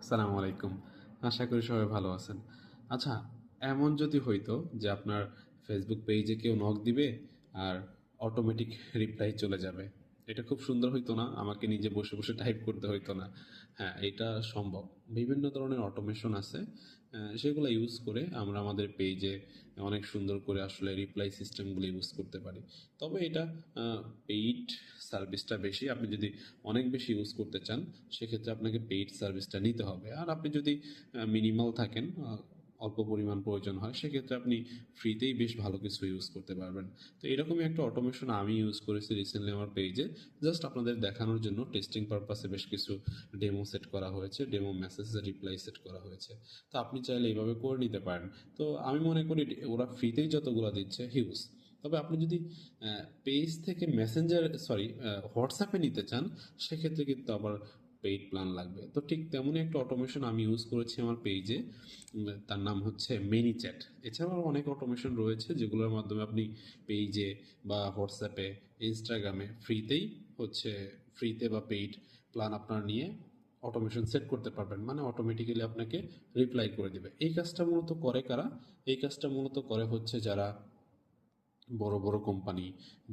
আসসালামু আলাইকুম। আশা করি সবাই ভালো আছেন। আচ্ছা এমন যদি হইতো যে আপনার ফেসবুক পেজে কেউ নক দিবে আর অটোমেটিক রিপ্লাই চলে যাবে এটা খুব সুন্দর হইতো না, আমাকে নিজে বসে বসে টাইপ করতে হইতো না। হ্যাঁ এটা সম্ভব। বিভিন্ন ধরনের অটোমেশন আছে সেগুলো ইউজ করে আমরা আমাদের পেজে অনেক সুন্দর করে আসলে রিপ্লাই সিস্টেমগুলো ইউজ করতে পারি। তবে এটা পেইড সার্ভিসটা বেশি। আপনি যদি অনেক বেশি ইউজ করতে চান, সেক্ষেত্রে আপনাকে পেইড সার্ভিসটা নিতে হবে। আর আপনি যদি মিনিমাল থাকেন অল্প পরিমাণ প্রয়োজন হয়, সেক্ষেত্রে আপনি ফ্রিতেই বেশ ভালো কিছু ইউজ করতে পারবেন। তো এরকমই একটা অটোমেশন আমি ইউজ করেছি রিসেন্টলি আমার পেজে জাস্ট আপনাদের দেখানোর জন্য টেস্টিং পারপাসে বেশ কিছু ডেমো সেট করা হয়েছে ডেমো মেসেজের রিপ্লাই সেট করা হয়েছে। তো আপনি চাইলে এইভাবে করে নিতে পারেন। তো আমি মনে করি ওরা ফ্রিতেই যতগুলো দিচ্ছে হিউজ তবে আপনি যদি পেজ থেকে মেসেঞ্জার সরি হোয়াটসঅ্যাপে নিতে চান, সেক্ষেত্রে কিন্তু আবার পেইড প্ল্যান লাগবে। তো ঠিক তেমনই একটা অটোমেশন আমি ইউজ করেছি আমার পেজে তার নাম হচ্ছে মেনি চ্যাট এছাড়াও অনেক অটোমেশন রয়েছে যেগুলোর মাধ্যমে আপনি পেজে বা হোয়াটসঅ্যাপে ইনস্টাগ্রামে ফ্রিতেই হচ্ছে ফ্রিতে বা পেইড প্ল্যান আপনার নিয়ে অটোমেশন সেট করতে পারবেন। মানে অটোমেটিক্যালি আপনাকে রিপ্লাই করে দেবে। এই কাজটা মূলত করে কারা? এই কাজটা মূলত করে হচ্ছে যারা বড় বড় কোম্পানি,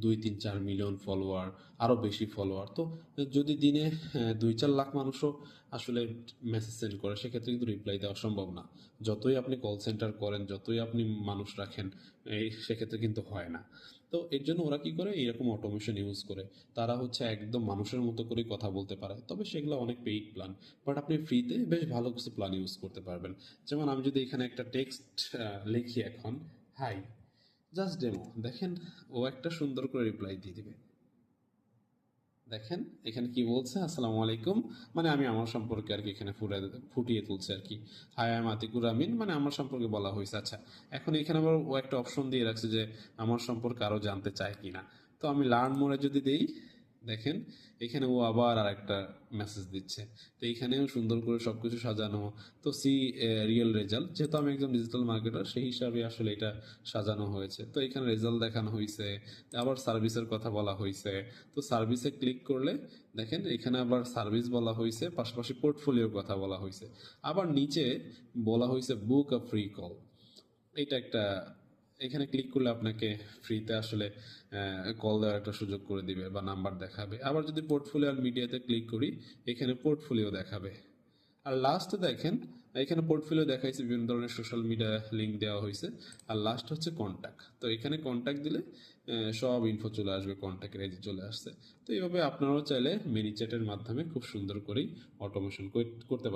দুই তিন চার মিলিয়ন ফলোয়ার আরও বেশি ফলোয়ার তো যদি দিনে দুই চার লাখ মানুষও আসলে মেসেজ সেন্ড করে, সেক্ষেত্রে কিন্তু রিপ্লাই দেওয়া সম্ভব না। যতই আপনি কল সেন্টার করেন, যতই আপনি মানুষ রাখেন, এই সেক্ষেত্রে কিন্তু হয় না। তো এর জন্য ওরা কি করে? এরকম অটোমেশন ইউজ করে। তারা হচ্ছে একদম মানুষের মতো করে কথা বলতে পারে। তবে সেগুলো অনেক পেইড প্ল্যান বাট আপনি ফ্রিতে বেশ ভালো কিছু প্ল্যান ইউজ করতে পারবেন। যেমন আমি যদি এখানে একটা টেক্সট লিখি এখন হাই জাস্ট ডেমো দেখেন ও একটা সুন্দর করে রিপ্লাই দিয়ে দিবে। দেখেন, এখানে কি বলছে? আসসালামু আলাইকুম। মানে আমি আমার সম্পর্কে আর কি এখানে ফুটে ফুটিয়ে তুলছে আর কি। হাই আম আতিকুর আমিন মানে আমার সম্পর্কে বলা হয়েছে। আচ্ছা এখন এখানে আবার ও একটা অপশন দিয়ে রাখছে যে, আমার সম্পর্কে আরও জানতে চায় কিনা? তো আমি লার্ন মোড়ে যদি দেই দেখেন, এখানে ও আবার আর একটা মেসেজ দিচ্ছে। তো এইখানেও সুন্দর করে সব কিছু সাজানো। তো সি রিয়েল রেজাল্ট যেহেতু আমি একজন ডিজিটাল মার্কেটার সেই হিসাবে আসলে এটা সাজানো হয়েছে। তো এখানে রেজাল্ট দেখানো হয়েছে আবার সার্ভিসের কথা বলা হয়েছে তো সার্ভিসে ক্লিক করলে, দেখেন, এখানে আবার সার্ভিস বলা হয়েছে পাশাপাশি পোর্টফোলিওর কথা বলা হয়েছে আবার নিচে বলা হয়েছে বুক আ ফ্রি কল এটা একটা এখানে ক্লিক করলে আপনাকে ফ্রিতে আসলে কল দেওয়ার একটা সুযোগ করে দিবে বা নাম্বার দেখাবে। আবার যদি পোর্টফোলিও আর মিডিয়াতে ক্লিক করি, এখানে পোর্টফোলিও দেখাবে। আর লাস্টে দেখেন, এখানে পোর্টফোলিও দেখাইছে বিভিন্ন ধরনের সোশ্যাল মিডিয়া লিঙ্ক দেওয়া হয়েছে আর লাস্ট হচ্ছে কন্ট্যাক্ট তো এখানে কন্ট্যাক্ট দিলে সব ইনফো চলে আসবে কন্ট্যাক্টের এই চলে আসছে। তো এইভাবে আপনারাও চাইলে মিনি চ্যাটের মাধ্যমে খুব সুন্দর করেই অটোমেশন করতে পারেন